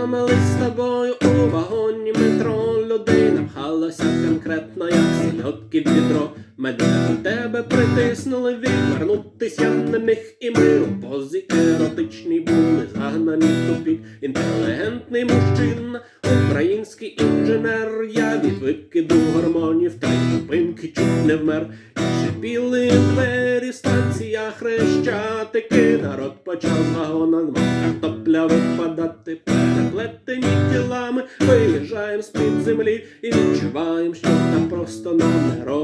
Познайомились з тобою у вагоні метро. Людина пхалася конкретно, як сільотки в відро. Мене до тебе притиснули, відвернутися не міг і ми у позі еротичній були загнані в тупік. Інтелігентний мужчина, український інженер. Я від викиду гормонів та й зупинки чуть не вмер. Шипіли двері, станція хрещатики. Народ почав вагона, картопля випадати,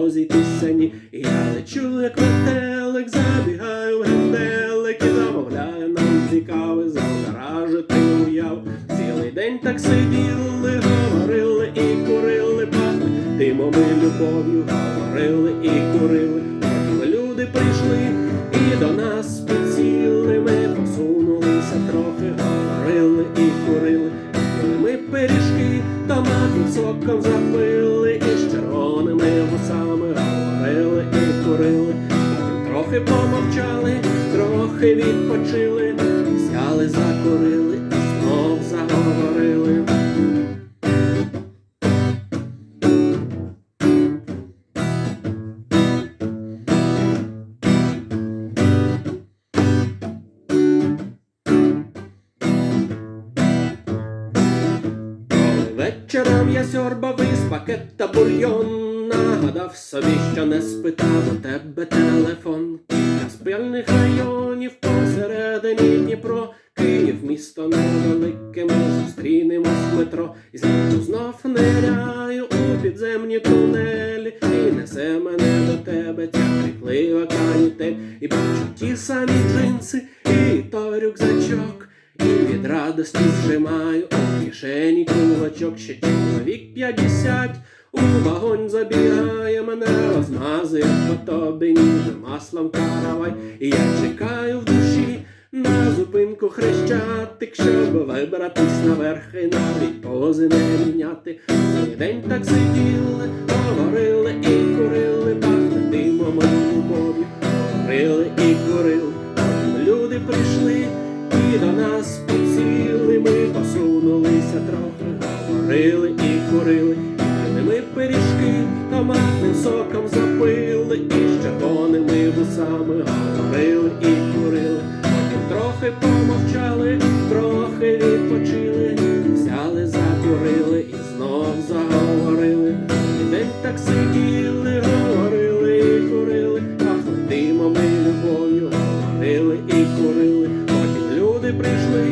нам не розійтися ні. І я лечу, як метелик, забігаю в генделик і замовляю нам цікавий загаражити уяв. Цілий день так сиділи, говорили і курили, пахли димом і любов'ю, говорили і курили. Потім люди прийшли і до нас підсіли, ми посунулися трохи, говорили і курили. Ми пиріжки, томатним соком запили, і з червоними вусами трохи помовчали, трохи відпочили, взяли, закурили знов заговорили. Коли вечором я сьорбав із пакета бульйон, нагадав собі, що не спитав у тебе телефон. Кілька спільних районів посередині Дніпро, Київ, місто невелике, ми зустрінемось в метро. І знову знов ниряю у підземні тунелі, і несе мене до тебе ця криклива канітель. І бачу ті самі джинси, і той рюкзачок. І від радості зжимаю у кишені кулачок, ще чоловік п'ятдесят. Вогонь забігає мене, розмазує по тобі ніжним маслом каравай. І я чекаю в душі на зупинку хрещатик, щоб вибратись наверх і навіть пози не міняти. Цілий день так сиділи, говорили і курили, пахли димом любов'ю, говорили і курили. Люди прийшли і до нас підсіли, ми посунулися трохи, говорили і курили, ми пиріжки томатним соком запили, і з червоними вусами говорили і курили, потім трохи помовчали, трохи відпочили, взяли, закурили і знов заговорили. І день так сиділи, говорили і курили, пахли димом і любов'ю, говорили і курили. Потім люди прийшли